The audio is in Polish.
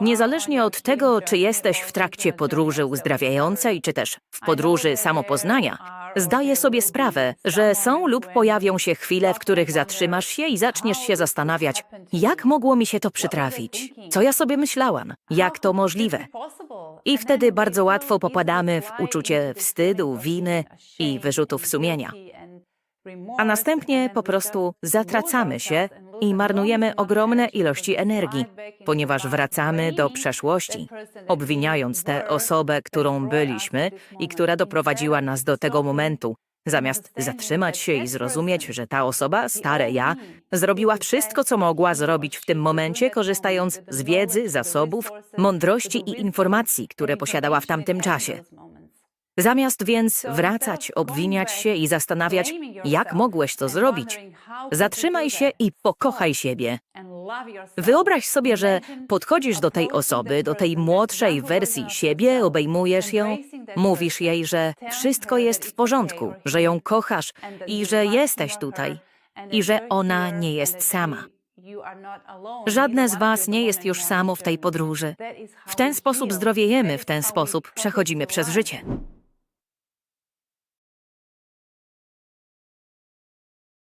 Niezależnie od tego, czy jesteś w trakcie podróży uzdrawiającej, czy też w podróży samopoznania, zdaję sobie sprawę, że są lub pojawią się chwile, w których zatrzymasz się i zaczniesz się zastanawiać, jak mogło mi się to przytrafić, co ja sobie myślałam, jak to możliwe. I wtedy bardzo łatwo popadamy w uczucie wstydu, winy i wyrzutów sumienia. A następnie po prostu zatracamy się i marnujemy ogromne ilości energii, ponieważ wracamy do przeszłości, obwiniając tę osobę, którą byliśmy i która doprowadziła nas do tego momentu, zamiast zatrzymać się i zrozumieć, że ta osoba, stare ja, zrobiła wszystko, co mogła zrobić w tym momencie, korzystając z wiedzy, zasobów, mądrości i informacji, które posiadała w tamtym czasie. Zamiast więc wracać, obwiniać się i zastanawiać, jak mogłeś to zrobić, zatrzymaj się i pokochaj siebie. Wyobraź sobie, że podchodzisz do tej osoby, do tej młodszej wersji siebie, obejmujesz ją, mówisz jej, że wszystko jest w porządku, że ją kochasz i że jesteś tutaj i że ona nie jest sama. Żadne z Was nie jest już samo w tej podróży. W ten sposób zdrowiejemy, w ten sposób przechodzimy przez życie.